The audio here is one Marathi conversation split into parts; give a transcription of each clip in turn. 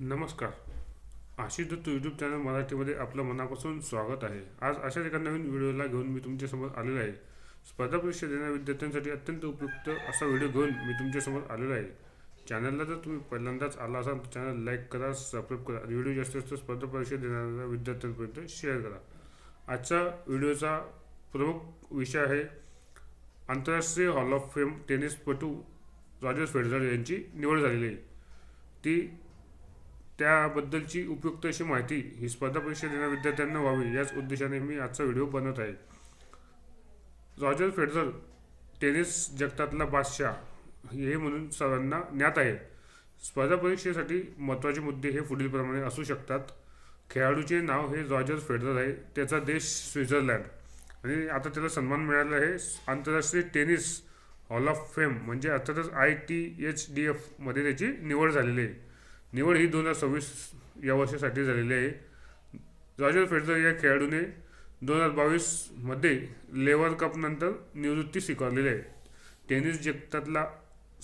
नमस्कार. आशिष दत्त यूट्यूब चॅनल मराठीमध्ये आपलं मनापासून स्वागत आहे. आज अशाच एका नवीन व्हिडिओला घेऊन मी तुमच्यासमोर आलेलो आहे. स्पर्धा परीक्षा देणाऱ्या विद्यार्थ्यांसाठी अत्यंत उपयुक्त असा व्हिडिओ घेऊन मी तुमच्यासमोर आलेलो आहे. चॅनलला जर तुम्ही पहिल्यांदाच आला असाल तर चॅनल लाईक करा सबस्क्राईब करा व्हिडिओ जास्तीत जास्त स्पर्धा परीक्षा देणाऱ्या विद्यार्थ्यांपर्यंत शेअर करा. आजचा व्हिडिओचा प्रमुख विषय आहे आंतरराष्ट्रीय हॉल ऑफ फेम टेनिसपटू रॉजर फेडरर यांची निवड झालेली आहे. ती त्याबद्दलची उपयुक्त अशी माहिती ही स्पर्धा परीक्षा देणाऱ्या विद्यार्थ्यांना व्हावी याच उद्देशाने मी आजचा व्हिडिओ बनवत आहे. रॉजर फेडरर टेनिस जगतातला बादशाह हे म्हणून सर्वांना ज्ञात आहे. स्पर्धा परीक्षेसाठी महत्त्वाचे मुद्दे हे पुढीलप्रमाणे असू शकतात. खेळाडूचे नाव हे रॉजर फेडरर आहे. त्याचा देश स्वित्झर्लंड. आणि आता त्याला सन्मान मिळाला आहे. आंतरराष्ट्रीय टेनिस हॉल ऑफ फेम म्हणजे अर्थातच आय टी एच डी एफमध्ये त्याची निवड झालेली आहे. निवड ही दोन हजार सव्वीस या वर्षासाठी झालेली आहे. रॉजर फेडरर या खेळाडूने दोन हजार बावीसमध्ये लेवर कपनंतर निवृत्ती स्वीकारलेली आहे. टेनिस जगतातला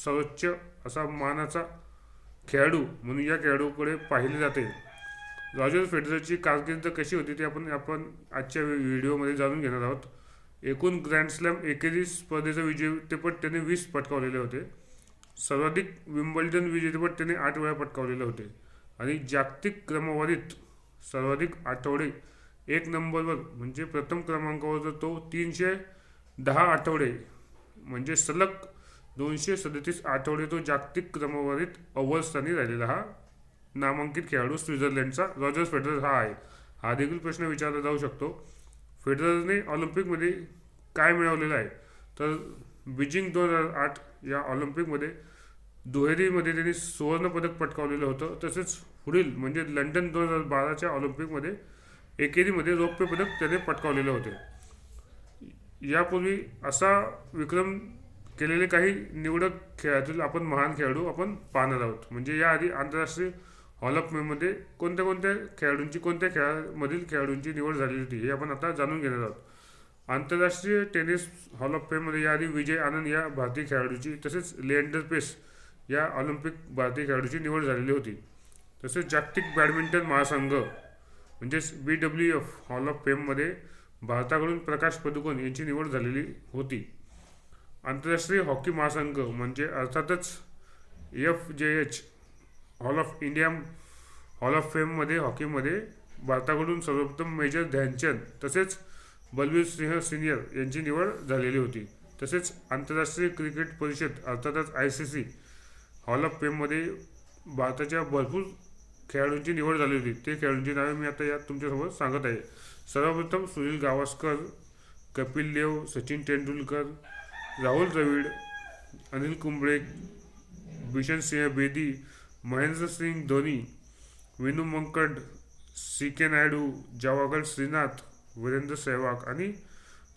सर्वोच्च असा मानाचा खेळाडू म्हणून या खेळाडूकडे पाहिले जाते. रॉजर फेडररची कारकीर्द कशी होती ते आपण आपण आजच्या व्हिडिओमध्ये जाणून घेणार आहोत. एकूण ग्रँड स्लॅम एकेरी स्पर्धेचा विजेतेपद त्याने वीस पटकावलेले होते. सर्वाधिक विम्बल्डन विजेतेपद त्याने आठ वेळा पटकावलेले होते. आणि जागतिक क्रमवारीत सर्वाधिक आठवडे एक नंबरवर म्हणजे प्रथम क्रमांकावर जर तो तीनशे दहा आठवडे म्हणजे सलग दोनशे सदतीस आठवडे तो जागतिक क्रमवारीत अव्वल स्थानी राहिलेला हा नामांकित खेळाडू स्वित्झर्लंडचा रॉजर्स फेडरर हा आहे. हा देखील प्रश्न विचारला जाऊ शकतो. फेडररने ऑलिम्पिकमध्ये काय मिळवलेलं आहे? तर बीजिंग दोन हजार आठ या ऑलिम्पिकमध्ये दुहेरीमध्ये त्यांनी सुवर्णपदक पटकावलेलं होतं. तसेच पुढील म्हणजे लंडन दोन हजार बाराच्या ऑलिम्पिकमध्ये एकेरीमध्ये रौप्य पदक त्याने पटकावलेले होते. यापूर्वी असा विक्रम केलेले काही निवडक खेळातील आपण महान खेळाडू आपण पाहणार आहोत. म्हणजे याआधी आंतरराष्ट्रीय हॉल ऑफ फेममध्ये कोणत्या कोणत्या खेळाडूंची कोणत्या खेळामधील खेळाडूंची निवड झालेली होती हे आपण आता जाणून घेणार आहोत. आंतरराष्ट्रीय टेनिस हॉल ऑफ फेममध्ये याआधी विजय आनंद या भारतीय खेळाडूची तसेच लिएंडर पेस या ऑलिम्पिक भारतीय खेळाडूची निवड झालेली होती. तसेच जागतिक बॅडमिंटन महासंघ म्हणजेच B W F hall of फेममध्ये भारताकडून प्रकाश पदुकोण यांची निवड झालेली होती. आंतरराष्ट्रीय हॉकी महासंघ म्हणजे अर्थातच F J H hall of India hall of फेममध्ये हॉकीमध्ये भारताकडून सर्वप्रथम मेजर ध्यानचंद तसेच बलवीर सिंह सिनियर यांची निवड झालेली होती. तसेच आंतरराष्ट्रीय क्रिकेट परिषद अर्थातच I C C hall of फेममध्ये भारताच्या भरपूर खेळाडूंची निवड झाली होती. ते खेळाडूंची नावे मी आता यात तुमच्यासमोर सांगत आहे. सर्वप्रथम सुनील गावस्कर कपिल देव सचिन तेंडुलकर राहुल द्रविड अनिल कुंबळे बिशन सिंह बेदी महेंद्र सिंग धोनी विनू मंकड सी के नायडू जवागल श्रीनाथ वीरेंद्र सहवाग आणि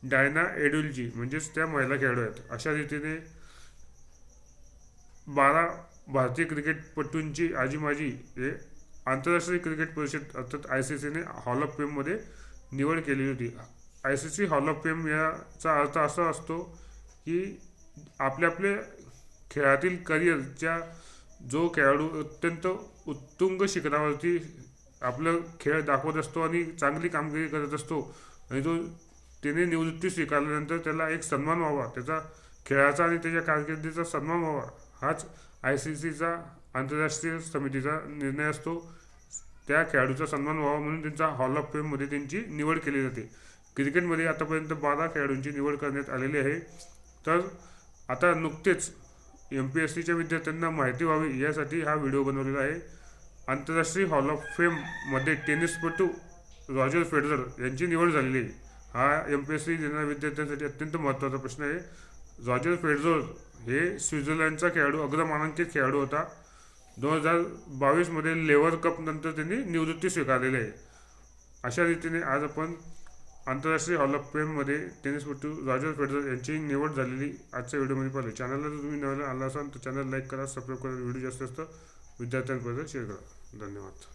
डायना एडुलजी म्हणजेच त्या महिला खेळाडू आहेत. अशा रीतीने बारा भारतीय क्रिकेटपटूंची आजी माझी हे आंतरराष्ट्रीय क्रिकेट परिषद अर्थात आय सी सीने हॉल ऑफ फेममध्ये निवड केलेली होती. I C C hall of fame याचा अर्थ असा असतो की आपल्या आपल्या खेळातील करिअरच्या जो खेळाडू अत्यंत उत्तुंग शिखरावरती आपलं खेळ दाखवत असतो आणि चांगली कामगिरी करत असतो. आणि तो त्याने निवृत्ती स्वीकारल्यानंतर त्याला एक सन्मान व्हावा. त्याचा खेळाचा आणि त्याच्या कारकिर्दीचा सन्मान व्हावा. हाच आय सी सीचा आंतरराष्ट्रीय समितीचा निर्णय असतो. त्या खेळाडूचा सन्मान व्हावा म्हणून त्यांचा हॉल ऑफ फेममध्ये त्यांची निवड केली जाते. क्रिकेटमध्ये आतापर्यंत बारा खेळाडूंची निवड करण्यात आलेली आहे. तर आता नुकतेच एम पी एस सीच्या विद्यार्थ्यांना माहिती व्हावी यासाठी हा व्हिडिओ बनवलेला आहे. आंतरराष्ट्रीय हॉल ऑफ फेममध्ये टेनिसपटू रॉजर फेडरर यांची निवड झालेली आहे. हा एम पी एस सी देणाऱ्या विद्यार्थ्यांसाठी अत्यंत महत्त्वाचा प्रश्न आहे. रॉजर फेडरर हे स्वित्झर्लंडचा खेळाडू अग्रमानांकित खेळाडू होता. दोन हजार बावीसमध्ये लेवर कप नंतर त्यांनी निवृत्ती स्वीकारलेली आहे. अशा रीतीने आज आपण आंतरराष्ट्रीय हॉल ऑफ फेममध्ये टेनिसपटू रॉजर फेडरर यांची निवड झालेली आजच्या व्हिडिओमध्ये पाहिली चॅनलला जर तुम्ही नवीन आला असाल तर चॅनल लाईक करा सबस्क्राईब करा. व्हिडिओ जास्त जास्त विद्यार्थ्यांपर्यंत शेअर करा. धन्यवाद.